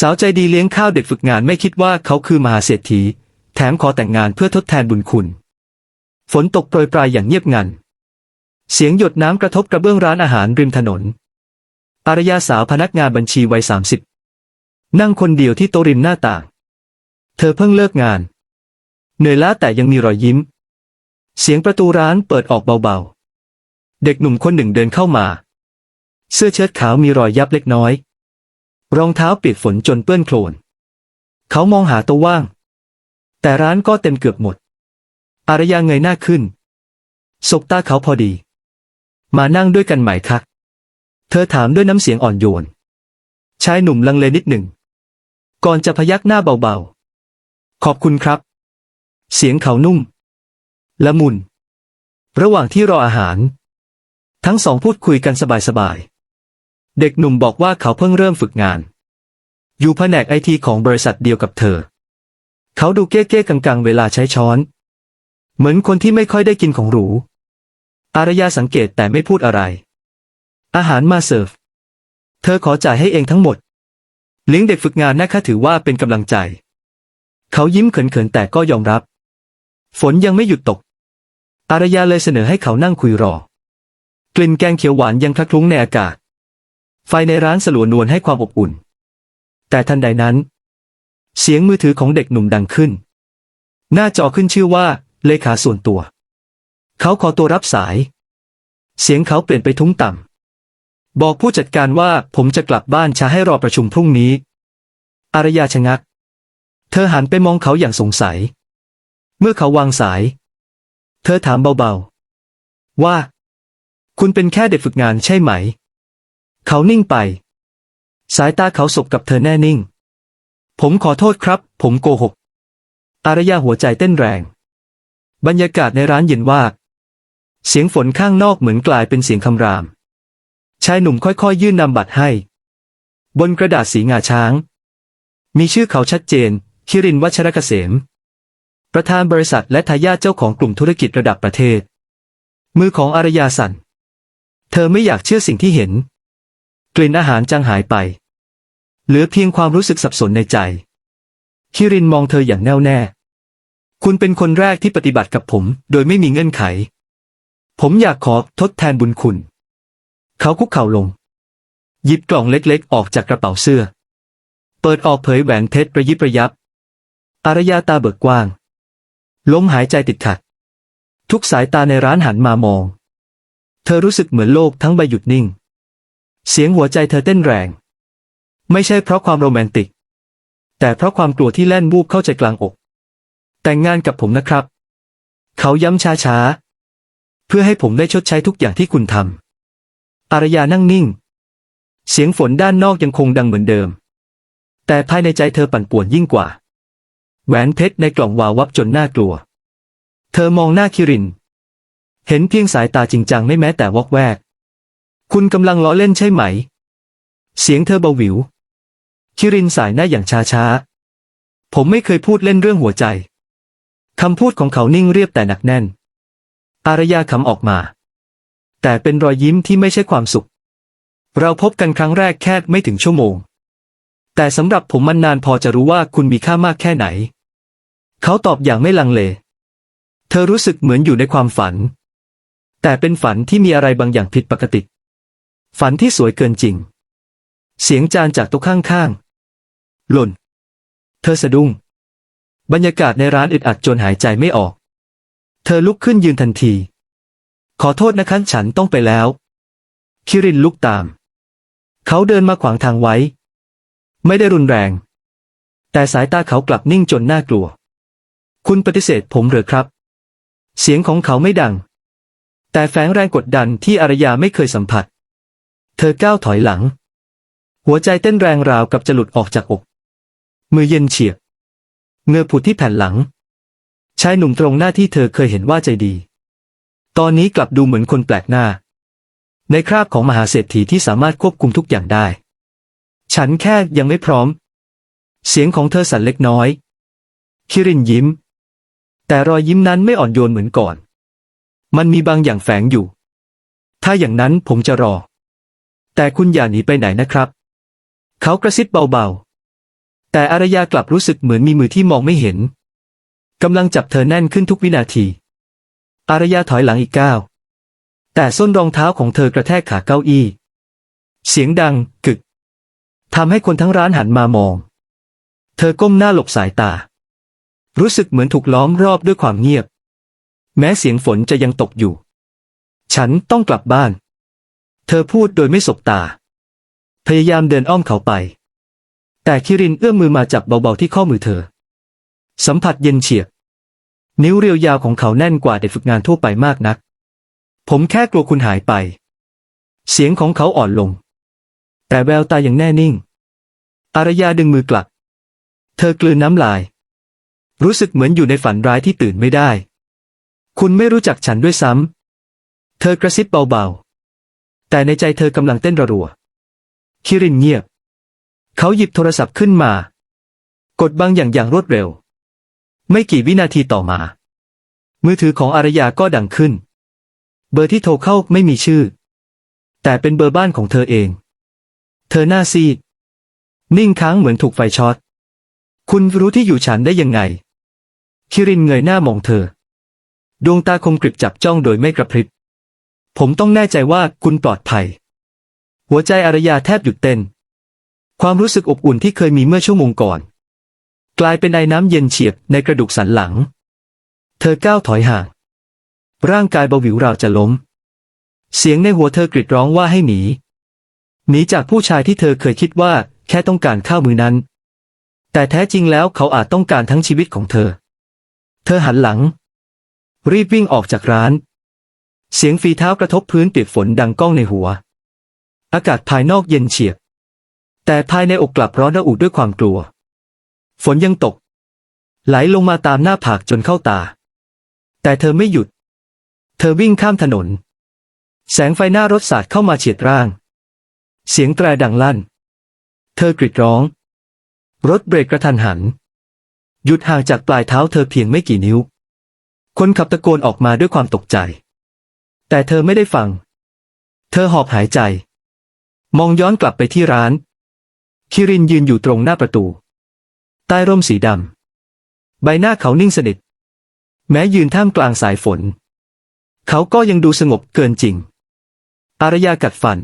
สาวใจดีเลี้ยงข้าวเด็กฝึกงานไม่คิดว่าเขาคือมหาเศรษฐี แถมขอแต่งงานเพื่อทดแทนบุญคุณ ฝนตกโปรยปลายอย่างเงียบงัน เสียงหยดน้ำกระทบกระเบื้องร้านอาหารริมถนน อารยาสาวพนักงานบัญชีวัยสามสิบนั่งคนเดียวที่โต๊ะริมหน้าต่าง เธอเพิ่งเลิกงาน เหนื่อยล้าแต่ยังมีรอยยิ้ม เสียงประตูร้านเปิดออกเบาๆ เด็กหนุ่มคนหนึ่งเดินเข้ามา เสื้อเชิ้ตขาวมีรอยยับเล็กน้อย รองเท้าเปียกฝนจนเปื้อนโคลน เขามองหาโตัวว่าง แต่ร้านก็เต็มเกือบหมด อารยาเงยหน้าขึ้น สบตาเขาพอดี มานั่งด้วยกันไหมคะเธอถามด้วยน้ำเสียงอ่อนโยน ชายหนุ่มลังเลนิดหนึ่ง ก่อนจะพยักหน้าเบาๆ ขอบคุณครับ เสียงเขานุ่ม ละมุน ระหว่างที่รออาหาร ทั้งสองพูดคุยกันสบายๆ เด็กหนุ่มบอกว่าเขาเพิ่งเริ่มฝึกงาน อยู่แผนกไอทีของบริษัทเดียวกับเธอ เขาดูเก้ๆกังๆ เวลาใช้ช้อน เหมือนคนที่ไม่ค่อยได้กินของหรู อารยาสังเกตแต่ไม่พูดอะไร อาหารมาเสิร์ฟ เธอขอจ่ายให้เองทั้งหมด เลี้ยงเด็กฝึกงานนะคะถือว่าเป็นกำลังใจ เขายิ้มเขินๆแต่ก็ยอมรับ ฝนยังไม่หยุดตก อารยาเลยเสนอให้เขานั่งคุยรอ กลิ่นแกงเขียวหวานยังคละคลุ้งในอากาศ ไฟในร้านสลัวนวลให้ความอบอุ่น แต่ทันใดนั้น เสียงมือถือของเด็กหนุ่มดังขึ้น หน้าจอขึ้นชื่อว่า เลขาส่วนตัว เขาขอตัวรับสาย เสียงเขาเปลี่ยนไปทุ้งต่ำ บอกผู้จัดการว่าผมจะกลับบ้านช้าให้รอประชุมพรุ่งนี้ อารยาชะงัก เธอหันไปมองเขาอย่างสงสัย เมื่อเขาวางสาย เธอถามเบาๆ ว่า คุณเป็นแค่เด็กฝึกงานใช่ไหม เขานิ่งไป สายตาเขาสบกับเธอแน่นิ่ง ผมขอโทษครับ ผมโกหก อารยาหัวใจเต้นแรง บรรยากาศในร้านเย็นว่า เสียงฝนข้างนอกเหมือนกลายเป็นเสียงคำราม ชายหนุ่มค่อยๆยื่นนำบัตรให้ บนกระดาษสีงาช้าง มีชื่อเขาชัดเจน คิรินวัชรเกษม ประธานบริษัทและทายาทเจ้าของกลุ่มธุรกิจระดับประเทศ มือของอารยาสั่นเธอไม่อยากเชื่อสิ่งที่เห็น กลิ่นอาหารจางหายไป เหลือเพียงความรู้สึกสับสนในใจ คิรินมองเธออย่างแน่วแน่ คุณเป็นคนแรกที่ปฏิบัติกับผม โดยไม่มีเงื่อนไข ผมอยากขอทดแทนบุญคุณ เขาคุกเข่าลง หยิบกล่องเล็กๆ ออกจากกระเป๋าเสื้อ เปิดออกเผยแหวนเพชรระยิบระยับ อารยาตาเบิกกว้าง ลมหายใจติดขัด ทุกสายตาในร้านหันมามอง เธอรู้สึกเหมือนโลกทั้งใบหยุดนิ่ง เสียงหัวใจเธอเต้นแรง ไม่ใช่เพราะความโรแมนติก แต่เพราะความกลัวที่แล่นวูบเข้าใจกลางอก แต่งงานกับผมนะครับ เขาย้ำช้าๆ เพื่อให้ผมได้ชดใช้ทุกอย่างที่คุณทำอารยานั่งนิ่ง เสียงฝนด้านนอกยังคงดังเหมือนเดิม แต่ภายในใจเธอปั่นป่วนยิ่งกว่า แหวนเพชรในกล่องวาววับจนน่ากลัว เธอมองหน้าคิริน เห็นเพียงสายตาจริงจังไม่แม้แต่วอกแวก คุณกำลังล้อเล่นใช่ไหม เสียงเธอเบาหวิว คิรินสายหน้าอย่างช้าๆผมไม่เคยพูดเล่นเรื่องหัวใจ คำพูดของเขานิ่งเรียบแต่หนักแน่น อารยาคำออกมา แต่เป็นรอยยิ้มที่ไม่ใช่ความสุข เราพบกันครั้งแรกแค่ไม่ถึงชั่วโมง แต่สำหรับผมมันนานพอจะรู้ว่าคุณมีค่ามากแค่ไหน เขาตอบอย่างไม่ลังเล เธอรู้สึกเหมือนอยู่ในความฝัน แต่เป็นฝันที่มีอะไรบางอย่างผิดปกติ ฝันที่สวยเกินจริง เสียงจานจากโต๊ะข้างๆ หล่น เธอสะดุ้ง บรรยากาศในร้านอึดอัดจนหายใจไม่ออก เธอลุกขึ้นยืนทันที ขอโทษนะคะฉันต้องไปแล้ว คิรินลุกตาม เขาเดินมาขวางทางไว้ ไม่ได้รุนแรง แต่สายตาเขากลับนิ่งจนน่ากลัว คุณปฏิเสธผมหรือครับ เสียงของเขาไม่ดัง แต่แฝงแรงกดดันที่อารยาไม่เคยสัมผัส เธอก้าวถอยหลัง หัวใจเต้นแรงราวกับจะหลุดออกจากอก มือเย็นเฉียบเงือผุดที่แผ่นหลัง ชายหนุ่มตรงหน้าที่เธอเคยเห็นว่าใจดี ตอนนี้กลับดูเหมือนคนแปลกหน้า ในคราบของมหาเศรษฐีที่สามารถควบคุมทุกอย่างได้ ฉันแค่ยังไม่พร้อม เสียงของเธอสั่นเล็กน้อย คิรินยิ้ม แต่รอยยิ้มนั้นไม่อ่อนโยนเหมือนก่อน มันมีบางอย่างแฝงอยู่ ถ้าอย่างนั้นผมจะรอ แต่คุณอย่าหนีไปไหนนะครับ เขากระซิบเบาๆ แต่อารยากลับรู้สึกเหมือนมีมือที่มองไม่เห็นกำลังจับเธอแน่นขึ้นทุกวินาที อารยาถอยหลังอีกก้าว แต่ส้นรองเท้าของเธอกระแทกขาเก้าอี้ เสียงดังกึกทำให้คนทั้งร้านหันมามอง เธอก้มหน้าหลบสายตา รู้สึกเหมือนถูกล้อมรอบด้วยความเงียบ แม้เสียงฝนจะยังตกอยู่ ฉันต้องกลับบ้าน เธอพูดโดยไม่สบตา พยายามเดินอ้อมเขาไป แต่คิรินเอื้อมมือมาจับเบาๆที่ข้อมือเธอ สัมผัสเย็นเฉียบ นิ้วเรียวยาวของเขาแน่นกว่าเด็กฝึกงานทั่วไปมากนัก ผมแค่กลัวคุณหายไป เสียงของเขาอ่อนลง แต่แววตาอยังแน่นิ่ง อารยาดึงมือกลับ เธอกลืนน้ำลาย รู้สึกเหมือนอยู่ในฝันร้ายที่ตื่นไม่ได้ คุณไม่รู้จักฉันด้วยซ้ำ เธอกระซิบเบาๆ แต่ในใจเธอกำลังเต้นระรัว คิรินเงียบ เขาหยิบโทรศัพท์ขึ้นมา กดบางอย่างอย่างรวดเร็ว ไม่กี่วินาทีต่อมา มือถือของอารยาก็ดังขึ้น เบอร์ที่โทรเข้าไม่มีชื่อ แต่เป็นเบอร์บ้านของเธอเอง เธอหน้าซีด นิ่งค้างเหมือนถูกไฟช็อต คุณรู้ที่อยู่ฉันได้ยังไง คิรินเงยหน้ามองเธอ ดวงตาคมกริบจับจ้องโดยไม่กระพริบ ผมต้องแน่ใจว่าคุณปลอดภัย หัวใจอารยาแทบหยุดเต้น ความรู้สึกอบอุ่นที่เคยมีเมื่อชั่วโมงก่อน กลายเป็นไอ้น้ำเย็นเฉียบในกระดูกสันหลัง เธอก้าวถอยห่าง ร่างกายเบาหวิวราวจะล้ม เสียงในหัวเธอกรีดร้องว่าให้หนี หนีจากผู้ชายที่เธอเคยคิดว่าแค่ต้องการข้าวมือนั้น แต่แท้จริงแล้วเขาอาจต้องการทั้งชีวิตของเธอ เธอหันหลัง รีบวิ่งออกจากร้าน เสียงฝีเท้ากระทบพื้นเปียกฝนดังก้องในหัว อากาศภายนอกเย็นเฉียบ แต่ภายในอกกลับร้อนระอุด้วยความกลัว ฝนยังตก ไหลลงมาตามหน้าผากจนเข้าตา แต่เธอไม่หยุด เธอวิ่งข้ามถนน แสงไฟหน้ารถสาดเข้ามาเฉียดร่าง เสียงแตรดังลั่น เธอกรีดร้อง รถเบรกกระทันหัน หยุดห่างจากปลายเท้าเธอเพียงไม่กี่นิ้ว คนขับตะโกนออกมาด้วยความตกใจ แต่เธอไม่ได้ฟัง เธอหอบหายใจ มองย้อนกลับไปที่ร้าน คิรินยืนอยู่ตรงหน้าประตู ใต้ร่มสีดำ ใบหน้าเขานิ่งสนิท แม้ยืนท่ามกลางสายฝน เขาก็ยังดูสงบเกินจริง อารยากัดฟัน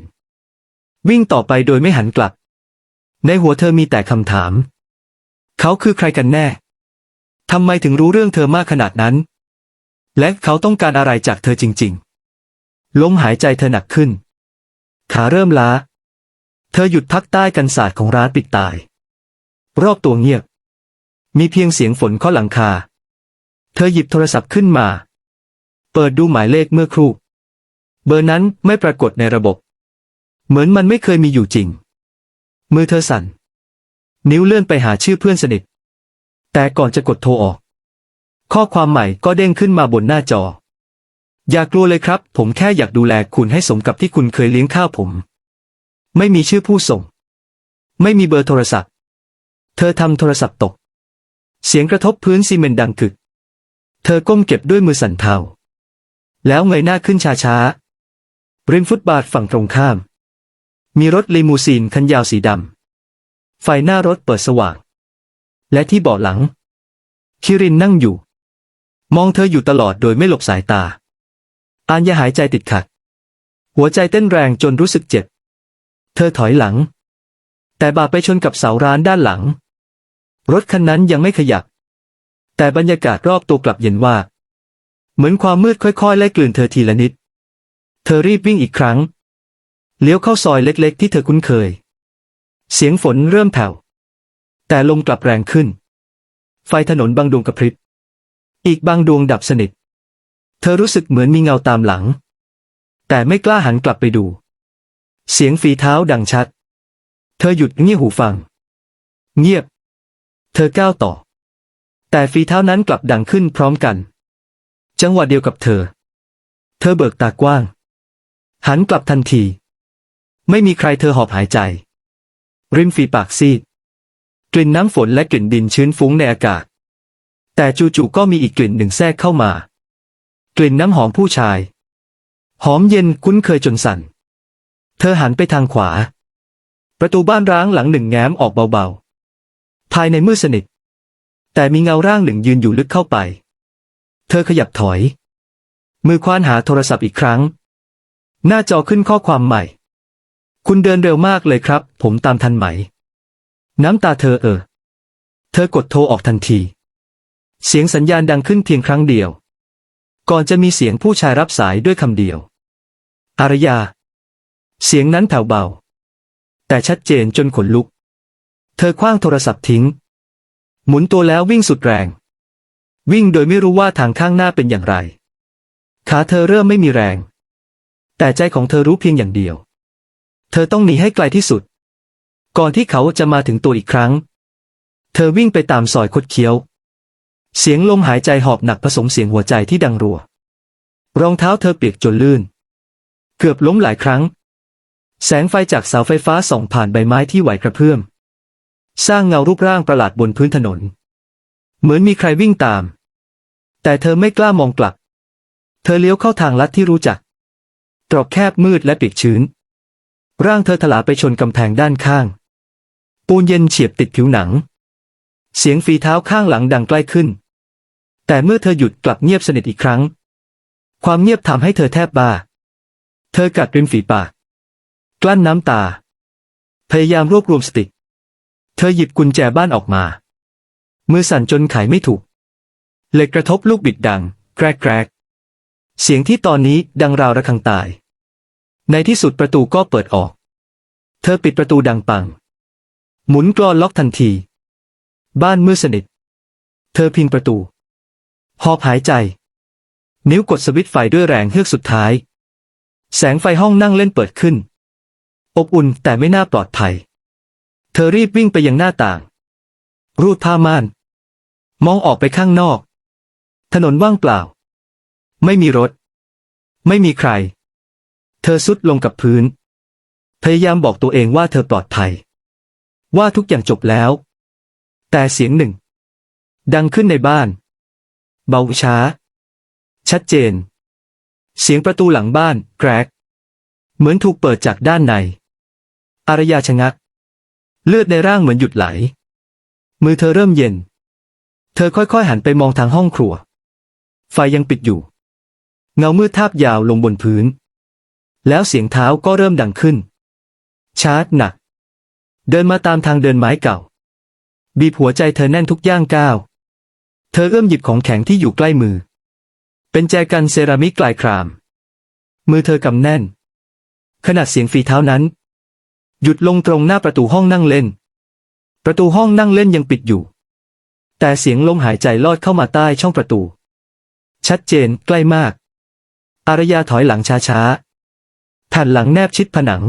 วิ่งต่อไปโดยไม่หันกลับ ในหัวเธอมีแต่คำถาม เขาคือใครกันแน่ทำไมถึงรู้เรื่องเธอมากขนาดนั้น และเขาต้องการอะไรจากเธอจริง ๆ ลมหายใจเธอหนักขึ้น ขาเริ่มล้า เธอหยุดพักใต้กันศาสตร์ของร้านปิดตาย รอบตัวเงียบ มีเพียงเสียงฝนเคาะหลังคา เธอหยิบโทรศัพท์ขึ้นมา เปิดดูหมายเลขเมื่อครู่ เบอร์นั้นไม่ปรากฏในระบบ เหมือนมันไม่เคยมีอยู่จริง มือเธอสั่น นิ้วเลื่อนไปหาชื่อเพื่อนสนิท แต่ก่อนจะกดโทรออก ข้อความใหม่ก็เด้งขึ้นมาบนหน้าจอ อย่ากลัวเลยครับ ผมแค่อยากดูแลคุณให้สมกับที่คุณเคยเลี้ยงข้าวผม ไม่มีชื่อผู้ส่ง ไม่มีเบอร์โทรศัพท์ เธอทำโทรศัพท์ตก เสียงกระทบพื้นซีเมนต์ดังกึก เธอก้มเก็บด้วยมือสั่นเทา แล้วเงยหน้าขึ้นช้าๆริมฟุตบาทฝั่งตรงข้าม มีรถลีมูซีนคันยาวสีดำ ไฟหน้ารถเปิดสว่าง และที่เบาะหลัง คิรินนั่งอยู่ มองเธออยู่ตลอดโดยไม่หลบสายตา อานยาหายใจติดขัด หัวใจเต้นแรงจนรู้สึกเจ็บ เธอถอยหลัง แต่บาดไปชนกับเสาร้านด้านหลัง รถคันนั้นยังไม่ขยับ แต่บรรยากาศรอบตัวกลับเย็นว่า เหมือนความมืดค่อยๆ ไล่กลืนเธอทีละนิด เธอรีบวิ่งอีกครั้ง เลี้ยวเข้าซอยเล็กๆ ที่เธอคุ้นเคย เสียงฝนเริ่มแผ่ว แต่ลมกลับแรงขึ้น ไฟถนนบางดวงกระพริบ อีกบางดวงดับสนิท เธอรู้สึกเหมือนมีเงาตามหลัง แต่ไม่กล้าหันกลับไปดู เสียงฝีเท้าดังชัด เธอหยุดเงี่ยหูฟัง เงียบ เธอก้าวต่อ แต่ฝีเท้านั้นกลับดังขึ้นพร้อมกัน จังหวะเดียวกับเธอ เธอเบิกตากว้าง หันกลับทันที ไม่มีใครเธอหอบหายใจ ริมฝีปากซีด กลิ่นน้ำฝนและกลิ่นดินชื้นฟุ้งในอากาศ แต่จู่ๆก็มีอีกกลิ่นหนึ่งแทรกเข้ามา กลิ่นน้ำหอมผู้ชาย หอมเย็นคุ้นเคยจนสั่น เธอหันไปทางขวา ประตูบ้านร้างหลังหนึ่งแง้มออกเบาๆภภายในมืดสนิท แต่มีเงาร่างหนึ่งยืนอยู่ลึกเข้าไป เธอขยับถอย มือคว้านหาโทรศัพท์อีกครั้ง หน้าจอขึ้นข้อความใหม่ คุณเดินเร็วมากเลยครับ ผมตามทันไหม น้ำตาเธอเออ เธอกดโทรออกทันที เสียงสัญญาณดังขึ้นเพียงครั้งเดียว ก่อนจะมีเสียงผู้ชายรับสายด้วยคำเดียว อารยา เสียงนั้นแผ่วเบา แต่ชัดเจนจนขนลุก เธอคว้างโทรศัพท์ทิ้ง หมุนตัวแล้ววิ่งสุดแรง วิ่งโดยไม่รู้ว่าทางข้างหน้าเป็นอย่างไร ขาเธอเริ่มไม่มีแรง แต่ใจของเธอรู้เพียงอย่างเดียว เธอต้องหนีให้ไกลที่สุด ก่อนที่เขาจะมาถึงตัวอีกครั้ง เธอวิ่งไปตามซอยคดเคี้ยว เสียงลมหายใจหอบหนักผสมเสียงหัวใจที่ดังรัว รองเท้าเธอเปียกจนลื่น เกือบล้มหลายครั้ง แสงไฟจากเสาไฟฟ้าส่องผ่านใบไม้ที่ไหวกระเพื่อม สร้างเงารูปร่างประหลาดบนพื้นถนน เหมือนมีใครวิ่งตาม แต่เธอไม่กล้ามองกลับ เธอเลี้ยวเข้าทางลัดที่รู้จัก ตรอกแคบมืดและเปียกชื้น ร่างเธอถลาไปชนกำแพงด้านข้าง ปูนเย็นเฉียบติดผิวหนัง เสียงฝีเท้าข้างหลังดังใกล้ขึ้น แต่เมื่อเธอหยุดกลับเงียบสนิทอีกครั้ง ความเงียบทำให้เธอแทบบ้า เธอกัดริมฝีปาก กลั้นน้ำตา พยายามรวบรวมสติ เธอหยิบกุญแจบ้านออกมา มือสั่นจนไขไม่ถูก เหล็กกระทบลูกบิดดัง แกรกแกรกเสียงที่ตอนนี้ดังราวระฆังตาย ในที่สุดประตูก็เปิดออก เธอปิดประตูดังปัง หมุนกรอนล็อกทันที บ้านมืดสนิท เธอพิงประตู หอบหายใจ นิ้วกดสวิตช์ไฟด้วยแรงเฮือกสุดท้าย แสงไฟห้องนั่งเล่นเปิดขึ้น อบอุ่นแต่ไม่น่าปลอดภัย เธอรีบวิ่งไปยังหน้าต่าง รูดผ้าม่าน มองออกไปข้างนอก ถนนว่างเปล่า ไม่มีรถ ไม่มีใคร เธอสุดลงกับพื้น พยายามบอกตัวเองว่าเธอปลอดภัย ว่าทุกอย่างจบแล้ว แต่เสียงหนึ่ง ดังขึ้นในบ้าน เบาช้า ชัดเจน เสียงประตูหลังบ้าน แกรก เหมือนถูกเปิดจากด้านใน อารยาชะงัก เลือดในร่างเหมือนหยุดไหล มือเธอเริ่มเย็น เธอค่อยๆหันไปมองทางห้องครัว ไฟยังปิดอยู่ เงามืดทาบยาวลงบนพื้น แล้วเสียงเท้าก็เริ่มดังขึ้น ชาร์จหนัก เดินมาตามทางเดินไม้เก่า บีบหัวใจเธอแน่นทุกย่างก้าว เธอเอื้อมหยิบของแข็งที่อยู่ใกล้มือ เป็นแจกันเซรามิกกลายคราม มือเธอกำแน่น ขนาดเสียงฝีเท้านั้น หยุดลงตรงหน้าประตูห้องนั่งเล่น ประตูห้องนั่งเล่นยังปิดอยู่ แต่เสียงลมหายใจลอดเข้ามาใต้ช่องประตู ชัดเจนใกล้มาก อารยาถอยหลังช้าๆแผ่นหลังแนบชิดผนัง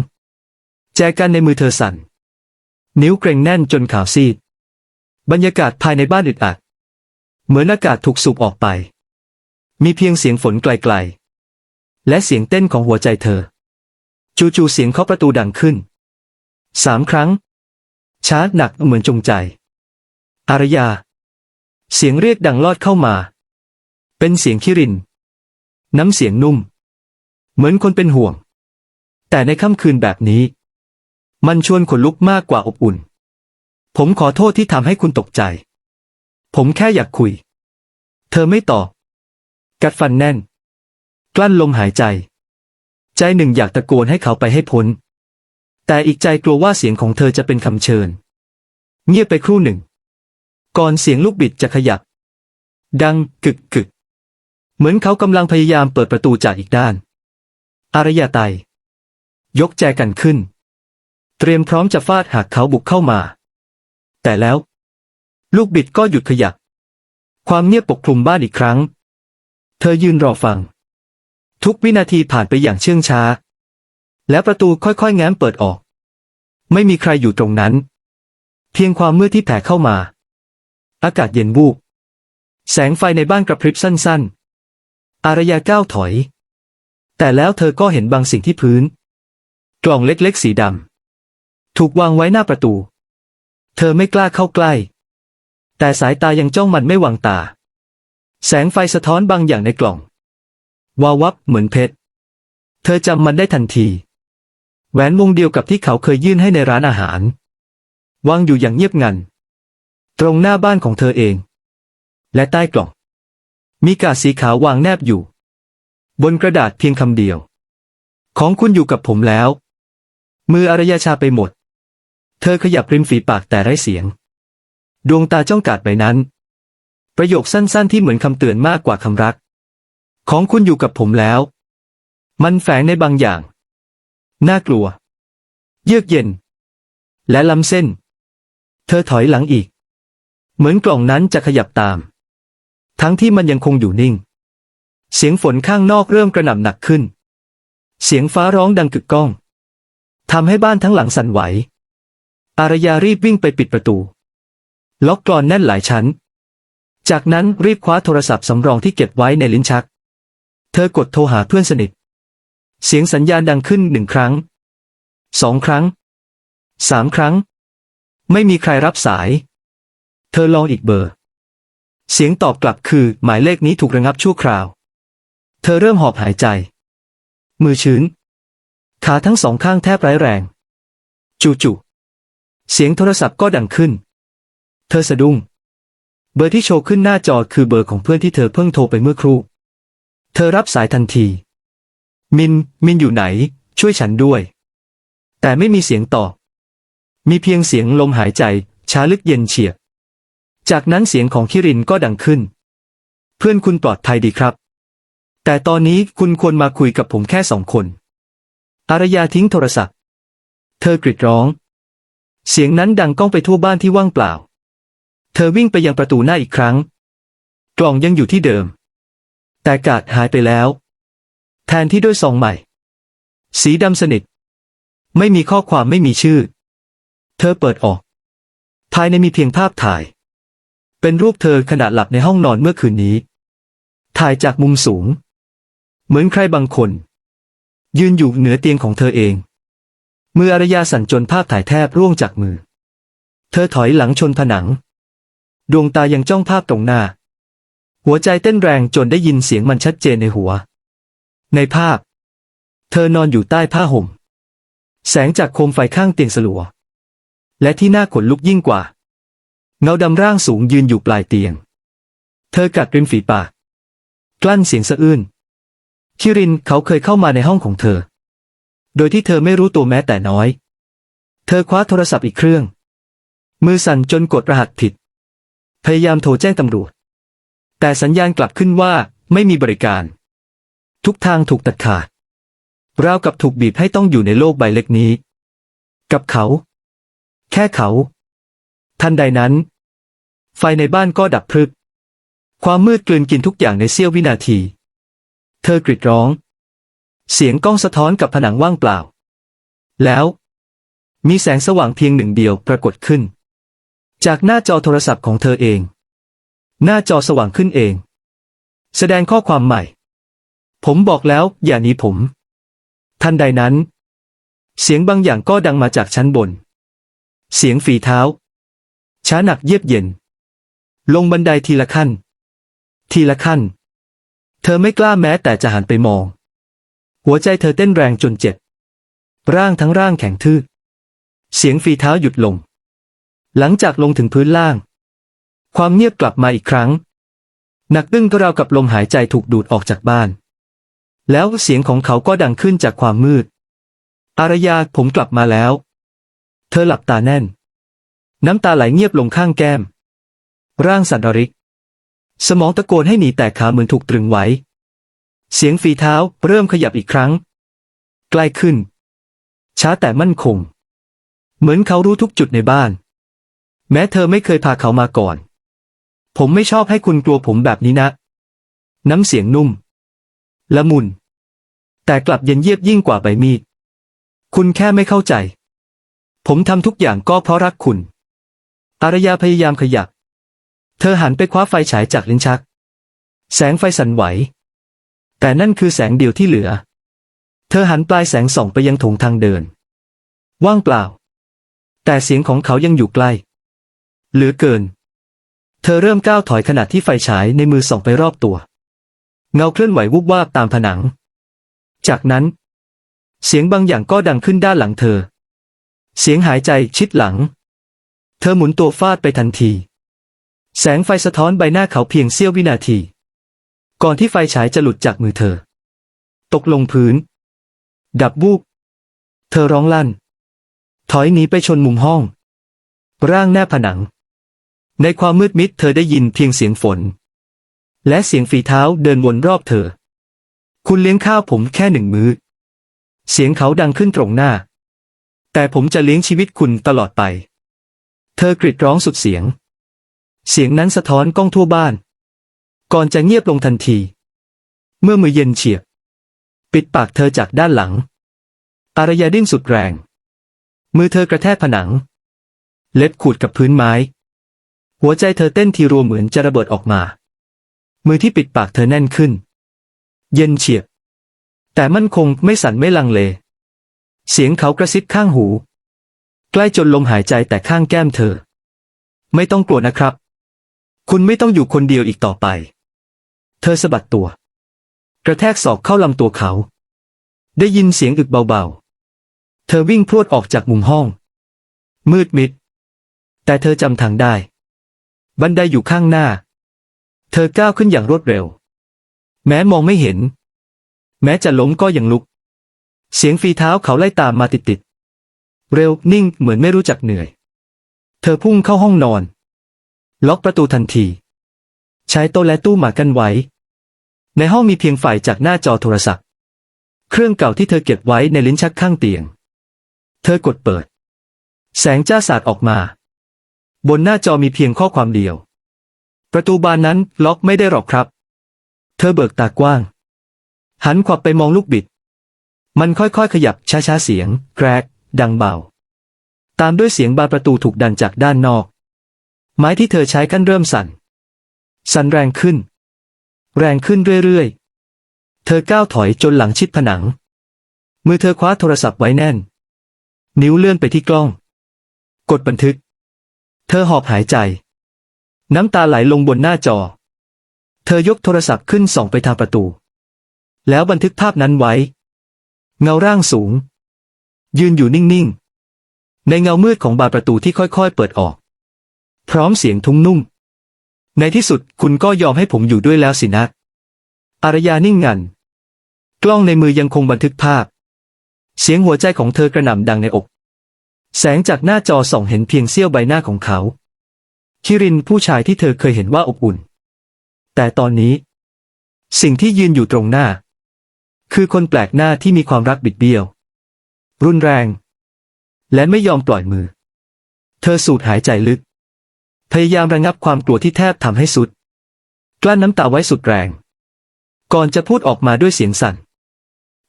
แจกันในมือเธอสั่น นิ้วเกรงแน่นจนขาวซีด บรรยากาศภายในบ้านอึดอัด เหมือนอากาศถูกสูบออกไป มีเพียงเสียงฝนไกลๆ และเสียงเต้นของหัวใจเธอ จู่ๆเสียงเคาะประตูดังขึ้น สามครั้ง ช้าหนักเหมือนจงใจ อารยา เสียงเรียกดังลอดเข้ามา เป็นเสียงคิริน น้ำเสียงนุ่ม เหมือนคนเป็นห่วง แต่ในค่ำคืนแบบนี้ มันชวนขนลุกมากกว่าอบอุ่น ผมขอโทษที่ทำให้คุณตกใจ ผมแค่อยากคุย เธอไม่ตอบ กัดฟันแน่น กลั้นลมหายใจ ใจหนึ่งอยากตะโกนให้เขาไปให้พ้น แต่อีกใจกลัวว่าเสียงของเธอจะเป็นคำเชิญ เงียบไปครู่หนึ่ง ก่อนเสียงลูกบิดจะขยับ ดังกึกกึก เหมือนเขากำลังพยายามเปิดประตูจากอีกด้าน อารยาไตยยกแจกันขึ้น เตรียมพร้อมจะฟาดหากเขาบุกเข้ามา แต่แล้ว ลูกบิดก็หยุดขยับ ความเงียบปกคลุมบ้านอีกครั้ง เธอยืนรอฟัง ทุกวินาทีผ่านไปอย่างเชื่องช้า แล้วประตูค่อยๆแง้มเปิดออก ไม่มีใครอยู่ตรงนั้น เพียงความมืดที่แผ่เข้ามา อากาศเย็นวูบแสงไฟในบ้านกระพริบสั้นๆ อารยาก้าวถอย แต่แล้วเธอก็เห็นบางสิ่งที่พื้น กล่องเล็กๆ สีดำ ถูกวางไว้หน้าประตู เธอไม่กล้าเข้าใกล้ แต่สายตายังจ้องมันไม่วางตา แสงไฟสะท้อนบางอย่างในกล่อง วาววับเหมือนเพชร เธอจำมันได้ทันที แหวนวงเดียวกับที่เขาเคยยื่นให้ในร้านอาหาร วางอยู่อย่างเงียบงัน ตรงหน้าบ้านของเธอเอง และใต้กล่อง มีกาสีขาววางแนบอยู่ บนกระดาษเพียงคำเดียว ของคุณอยู่กับผมแล้ว มืออารยาชาไปหมด เธอขยับริมฝีปากแต่ไร้เสียง ดวงตาจ้องกาดใบนั้น ประโยคสั้นๆที่เหมือนคำเตือนมากกว่าคำรัก ของคุณอยู่กับผมแล้ว มันแฝงในบางอย่าง น่ากลัว เยือกเย็น และล้ำเส้น เธอถอยหลังอีก เหมือนกล่องนั้นจะขยับตาม ทั้งที่มันยังคงอยู่นิ่ง เสียงฝนข้างนอกเริ่มกระหน่ำหนักขึ้น เสียงฟ้าร้องดังกึกก้องทำให้บ้านทั้งหลังสั่นไหว อารยารีบวิ่งไปปิดประตู ล็อกกลอนแน่นหลายชั้น จากนั้นรีบคว้าโทรศัพท์สำรองที่เก็บไว้ในลิ้นชัก เธอกดโทรหาเพื่อนสนิท เสียงสัญญาณดังขึ้นหนึ่งครั้ง สองครั้ง สามครั้ง ไม่มีใครรับสาย เธอลองอีกเบอร์ เสียงตอบกลับคือหมายเลขนี้ถูกระงับชั่วคราว เธอเริ่มหอบหายใจ มือชื้น ขาทั้งสองข้างแทบไร้แรง จู่ๆเสียงโทรศัพท์ก็ดังขึ้น เธอสะดุ้ง เบอร์ที่โชว์ขึ้นหน้าจอคือเบอร์ของเพื่อนที่เธอเพิ่งโทรไปเมื่อครู่ เธอรับสายทันที มิน มินอยู่ไหน ช่วยฉันด้วย แต่ไม่มีเสียงตอบ มีเพียงเสียงลมหายใจ ช้าลึกเย็นเฉียบ จากนั้นเสียงของคิรินก็ดังขึ้น เพื่อนคุณปลอดภัยดีครับ แต่ตอนนี้คุณควรมาคุยกับผมแค่สองคน อารยาทิ้งโทรศัพท์ เธอกรีดร้อง เสียงนั้นดังก้องไปทั่วบ้านที่ว่างเปล่า เธอวิ่งไปยังประตูหน้าอีกครั้ง กล่องยังอยู่ที่เดิม แต่กาดหายไปแล้ว แทนที่ด้วยซองใหม่ สีดำสนิท ไม่มีข้อความไม่มีชื่อ เธอเปิดออก ภายในมีเพียงภาพถ่าย เป็นรูปเธอขณะหลับในห้องนอนเมื่อคืนนี้ ถ่ายจากมุมสูง เหมือนใครบางคน ยืนอยู่เหนือเตียงของเธอเอง มืออารยาสั่นจนภาพถ่ายแทบร่วงจากมือ เธอถอยหลังชนผนัง ดวงตายังจ้องภาพตรงหน้า หัวใจเต้นแรงจนได้ยินเสียงมันชัดเจนในหัว ในภาพ เธอนอนอยู่ใต้ผ้าห่ม แสงจากโคมไฟข้างเตียงสลัว และที่น่าขนลุกยิ่งกว่า เงาดำร่างสูงยืนอยู่ปลายเตียง เธอกัดริมฝีปาก กลั้นเสียงสะอื้นคิรินเขาเคยเข้ามาในห้องของเธอ โดยที่เธอไม่รู้ตัวแม้แต่น้อย เธอคว้าโทรศัพท์อีกเครื่อง มือสั่นจนกดรหัสผิด พยายามโทรแจ้งตำรวจ แต่สัญญาณกลับขึ้นว่าไม่มีบริการ ทุกทางถูกตัดขาดราวกับถูกบีบให้ต้องอยู่ในโลกใบเล็กนี้ กับเขา แค่เขา ทันใดนั้น ไฟในบ้านก็ดับพรึบ ความมืดกลืนกินทุกอย่างในเสี้ยววินาที เธอกรีดร้อง เสียงก้องสะท้อนกับผนังว่างเปล่า แล้ว มีแสงสว่างเพียงหนึ่งเดียวปรากฏขึ้น จากหน้าจอโทรศัพท์ของเธอเอง หน้าจอสว่างขึ้นเอง แสดงข้อความใหม่ ผมบอกแล้วอย่าหนีผม ทันใดนั้น เสียงบางอย่างก็ดังมาจากชั้นบน เสียงฝีเท้า ช้าหนักเยียบเย็น ลงบันไดทีละขั้น ทีละขั้น เธอไม่กล้าแม้แต่จะหันไปมอง หัวใจเธอเต้นแรงจนเจ็บ ร่างทั้งร่างแข็งทื่อเสียงฝีเท้าหยุดลง หลังจากลงถึงพื้นล่าง ความเงียบกลับมาอีกครั้ง หนักตึ้งก็ราวกับลมหายใจถูกดูดออกจากบ้าน แล้วเสียงของเขาก็ดังขึ้นจากความมืด อารยาผมกลับมาแล้ว เธอหลับตาแน่น น้ำตาไหลเงียบลงข้างแก้ม ร่างสันระริก สมองตะโกนให้หนีแต่ขาเหมือนถูกตรึงไว้ เสียงฝีเท้าเริ่มขยับอีกครั้ง ใกล้ขึ้น ช้าแต่มั่นคง เหมือนเขารู้ทุกจุดในบ้าน แม้เธอไม่เคยพาเขามาก่อน ผมไม่ชอบให้คุณกลัวผมแบบนี้นะ น้ำเสียงนุ่ม ละมุน แต่กลับเย็นเยียบยิ่งกว่าใบมีด คุณแค่ไม่เข้าใจ ผมทำทุกอย่างก็เพราะรักคุณ อารยาพยายามขยับ เธอหันไปคว้าไฟฉายจากลิ้นชัก แสงไฟสั่นไหว แต่นั่นคือแสงเดียวที่เหลือ เธอหันปลายแสงส่องไปยังถงทางเดิน ว่างเปล่า แต่เสียงของเขายังอยู่ใกล้ เหลือเกิน เธอเริ่มก้าวถอยขณะที่ไฟฉายในมือส่องไปรอบตัว เงาเคลื่อนไหววุบวาบตามผนัง จากนั้น เสียงบางอย่างก็ดังขึ้นด้านหลังเธอ เสียงหายใจชิดหลัง เธอหมุนตัวฟาดไปทันที แสงไฟสะท้อนใบหน้าเขาเพียงเสี้ยววินาที ก่อนที่ไฟฉายจะหลุดจากมือเธอ ตกลงพื้น ดับวูบเธอร้องลั่น ถอยหนีไปชนมุมห้อง ร่างแนบผนัง ในความมืดมิดเธอได้ยินเพียงเสียงฝน และเสียงฝีเท้าเดินวนรอบเธอ คุณเลี้ยงข้าวผมแค่หนึ่งมือ้อ เสียงเขาดังขึ้นตรงหน้า แต่ผมจะเลี้ยงชีวิตคุณตลอดไป เธอกรีดร้องสุดเสียง เสียงนั้นสะท้อนก้องทั่วบ้าน ก่อนจะเงียบลงทันที เมื่อมือเย็นเฉียบ ปิดปากเธอจากด้านหลัง อารยาดิ้นสุดแรง มือเธอกระแทกผนัง เล็บขูดกับพื้นไม้ หัวใจเธอเต้นทีรัวเหมือนจะระเบิดออกมา มือที่ปิดปากเธอแน่นขึ้น เย็นเฉียบ แต่มั่นคงไม่สั่นไม่ลังเล เสียงเขากระซิบข้างหู ใกล้จนลมหายใจแต่ข้างแก้มเธอ ไม่ต้องกลัวนะครับ คุณไม่ต้องอยู่คนเดียวอีกต่อไป เธอสะบัดตัว กระแทกศอกเข้าลำตัวเขา ได้ยินเสียงอึกเบาๆ เธอวิ่งพรวดออกจากมุมห้อง มืดมิด แต่เธอจำทางได้ บันไดอยู่ข้างหน้า เธอก้าวขึ้นอย่างรวดเร็ว แม้มองไม่เห็น แม้จะล้มก็ยังลุก เสียงฝีเท้าเขาไล่ตามมาติดๆ เร็วนิ่งเหมือนไม่รู้จักเหนื่อย เธอพุ่งเข้าห้องนอน ล็อกประตูทันที ใช้โต๊ะและตู้หมากกันไว้ ในห้องมีเพียงไฟจากหน้าจอโทรศัพท์ เครื่องเก่าที่เธอเก็บไว้ในลิ้นชักข้างเตียง เธอกดเปิด แสงจ้าสาดออกมา บนหน้าจอมีเพียงข้อความเดียว ประตูบานนั้นล็อกไม่ได้หรอกครับ เธอเบิกตากว้าง หันขวับไปมองลูกบิด มันค่อยๆขยับช้าๆเสียง แกรก ดังเบา ตามด้วยเสียงบานประตูถูกดันจากด้านนอก ไม้ที่เธอใช้กั้นเริ่มสั่น สั่นแรงขึ้น แรงขึ้นเรื่อยๆ เธอก้าวถอยจนหลังชิดผนัง มือเธอคว้าโทรศัพท์ไว้แน่น นิ้วเลื่อนไปที่กล้อง กดบันทึก เธอหอบหายใจ น้ำตาไหลลงบนหน้าจอ เธอยกโทรศัพท์ขึ้นส่องไปทางประตู แล้วบันทึกภาพนั้นไว้ เงาร่างสูง ยืนอยู่นิ่ง ๆ ในเงามืดของบานประตูที่ค่อย ๆ เปิดออก พร้อมเสียงทุ้งนุ่ม ในที่สุดคุณก็ยอมให้ผมอยู่ด้วยแล้วสินะ อารยานิ่งงัน กล้องในมือยังคงบันทึกภาพ เสียงหัวใจของเธอกระหน่ำดังในอก แสงจากหน้าจอส่องเห็นเพียงเสี้ยวใบหน้าของเขา คิรินผู้ชายที่เธอเคยเห็นว่าอบอุ่น แต่ตอนนี้ สิ่งที่ยืนอยู่ตรงหน้า คือคนแปลกหน้าที่มีความรักบิดเบี้ยว รุนแรง และไม่ยอมปล่อยมือ เธอสูดหายใจลึก พยายามระงับความกลัวที่แทบทำให้สุด กลั้นน้ำตาไว้สุดแรง ก่อนจะพูดออกมาด้วยเสียงสั่น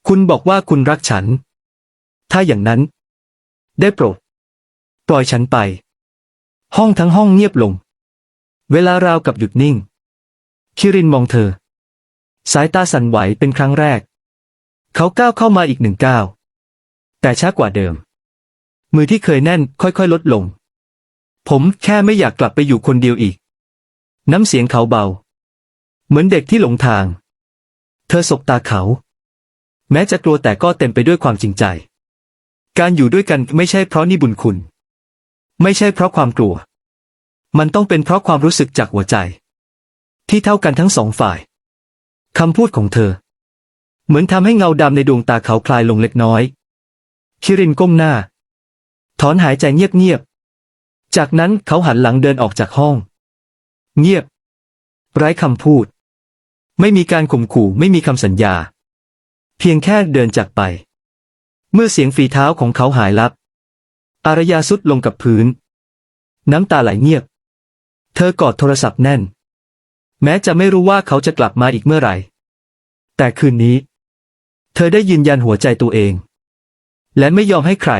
คุณบอกว่าคุณรักฉัน ถ้าอย่างนั้น ได้โปรด ปล่อยฉันไป ห้องทั้งห้องเงียบลง เวลาราวกับหยุดนิ่ง คิรินมองเธอ สายตาสั่นไหวเป็นครั้งแรก เขาก้าวเข้ามาอีกหนึ่งก้าว แต่ช้ากว่าเดิม มือที่เคยแน่นค่อยๆ ลดลง ผมแค่ไม่อยากกลับไปอยู่คนเดียวอีก น้ำเสียงเขาเบา เหมือนเด็กที่หลงทาง เธอสบตาเขา แม้จะกลัวแต่ก็เต็มไปด้วยความจริงใจ การอยู่ด้วยกันไม่ใช่เพราะนี่บุญคุณ ไม่ใช่เพราะความกลัว มันต้องเป็นเพราะความรู้สึกจากหัวใจ ที่เท่ากันทั้งสองฝ่ายคำพูดของเธอ เหมือนทำให้เงาดำในดวงตาเขาคลายลงเล็กน้อย คิรินก้มหน้า ถอนหายใจเงียบๆ จากนั้นเขาหันหลังเดินออกจากห้อง เงียบ ไร้คำพูด ไม่มีการข่มขู่ไม่มีคำสัญญา เพียงแค่เดินจากไป เมื่อเสียงฝีเท้าของเขาหายลับ อารยาสุดลงกับพื้น น้ำตาไหลเงียบ เธอกอดโทรศัพท์แน่น แม้จะไม่รู้ว่าเขาจะกลับมาอีกเมื่อไหร่ แต่คืนนี้ เธอได้ยืนยันหัวใจตัวเอง และไม่ยอมให้ใคร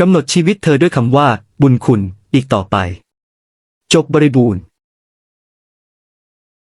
กำหนดชีวิตเธอด้วยคำว่า บุญคุณอีกต่อไป จบบริบูรณ์